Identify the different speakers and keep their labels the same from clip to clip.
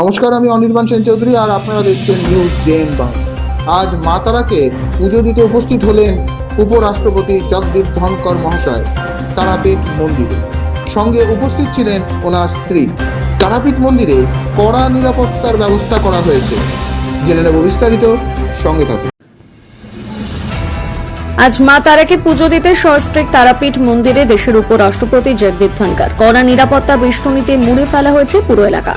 Speaker 1: নমস্কার, আমি অনির্বাণ সেন চৌধুরী আর আপনারা দেখছেন নিউজ জেন বাংলা আজ মা তারাকে পুজো দিতে উপস্থিত হলেন উপরাষ্ট্রপতি জগদীপ ধনকর মহাশয়, তারাপীঠ মন্দিরে। সঙ্গে উপস্থিত ছিলেন ওনার স্ত্রী। তারাপীঠ মন্দিরে কড়া নিরাপত্তার ব্যবস্থা করা হয়েছে। জেনে নেব বিস্তারিত, সঙ্গে থাকুন।
Speaker 2: আজ মা তারাকে পুজো দিতে সস্ত্রিক তারাপীঠ মন্দিরে দেশের উপরাষ্ট্রপতি জগদীপ ধনকর কড়া নিরাপত্তা বেষ্টনীতে মুড়ে ফেলা হয়েছে পুরো এলাকা।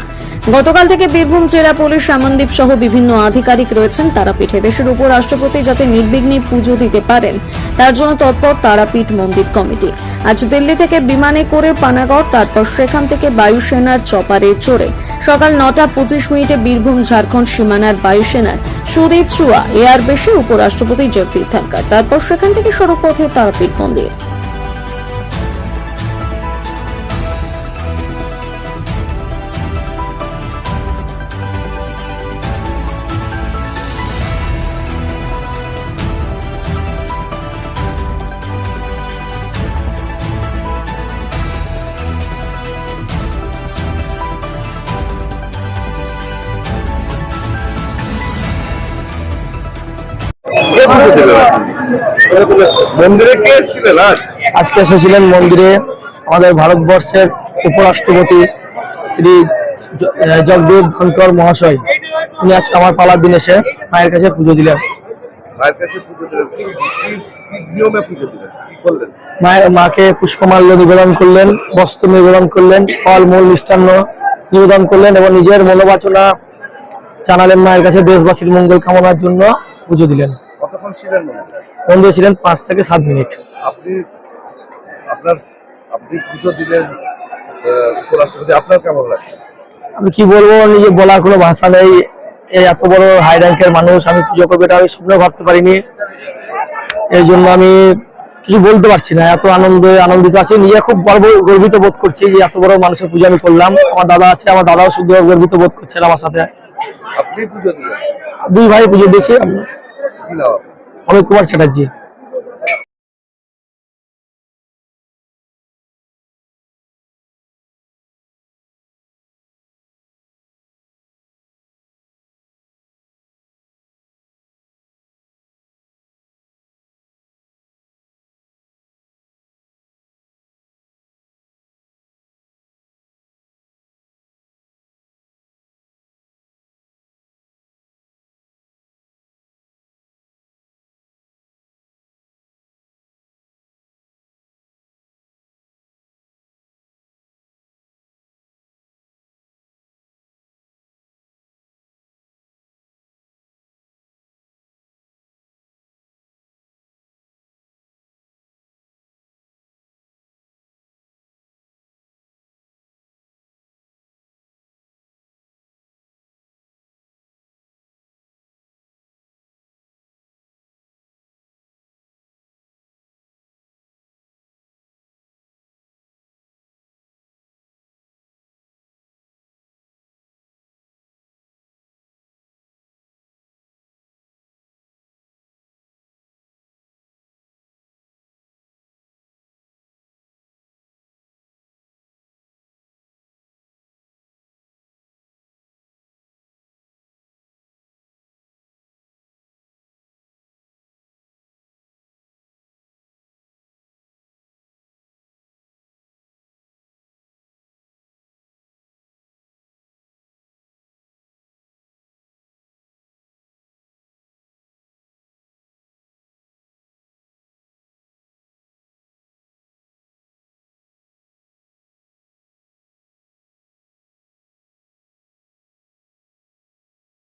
Speaker 2: গতকাল থেকে বীরভূম জেলা পুলিশ সামনদ্বীপ সহ বিভিন্ন আধিকারিক রয়েছেন তারাপীঠে। দেশের উপরাষ্ট্রপতি যাতে নির্বিঘ্নে পুজো দিতে পারেন, তার জন্য তৎপর তারাপীঠ মন্দির কমিটি। আজ দিল্লি থেকে বিমানে করে পানাগড়, তারপর সেখান থেকে বায়ুসেনার চপারে চড়ে। সকাল নটা পঁচিশ মিনিটে বীরভূম, ঝাড়খণ্ড সীমানার বায়ুসেনার সুদীপ চুয়া এয়ারবেসে উপরাষ্ট্রপতি জগদীপ ধনকর তারপর সেখান থেকে সড়ক পথে তারাপীঠ মন্দির।
Speaker 3: পুজো দিলেন? মন্দিরে কে এসেছিলেন আজ?
Speaker 4: আজকে এসেছিলেন মন্দিরে আমাদের ভারতবর্ষের উপরাষ্ট্রপতি শ্রী জ- আহ, জগদীপ ধনকর মহাশয়। উনি আজকে আমার পালার দিন এসে মায়ের কাছে পুজো দিলেন।
Speaker 3: মায়ের কাছে পুজো দিলেন। কি কি- কি নিয়মে পুজো দিলেন? করলেন?
Speaker 4: মায়ের মাকে পুষ্পমাল্য নিবেদন করলেন বস্ত্র নিবেদন করলেন ফল মূল মিষ্টান্ন নিবেদন করলেন এবং নিজের মনোবাচনা জানালেন মায়ের কাছে দেশবাসীর মঙ্গল কামনার জন্য পুজো দিলেন।
Speaker 3: ছিলেন? মন্দিরে
Speaker 4: ছিলেন পাঁচ থেকে সাত মিনিট।
Speaker 3: আপনি আপনার আপনি পুজো দিলেন উপরাষ্ট্রপতি আপনার কেমন লাগছে?
Speaker 4: আমি কি বলব নিজে বলার কোনো ভাষা নেই। এই এত বড় হাই র্যাঙ্কের মানুষ আমি পুজো করব এটা আমি স্বপ্ন ভাবতে পারিনি। এই জন্য আমি কিছু বলতে পারছি না। এত আনন্দে আনন্দিত আছি। নিজে খুব গর্ব গর্বিত বোধ করছি যে এত বড় মানুষের পুজো আমি করলাম। আমার দাদা আছে আমার দাদাও শুধু গর্বিত বোধ করছেন আমার সাথে। দুই ভাই পুজো দিয়েছি? অমিত কুমার চ্যাটার্জি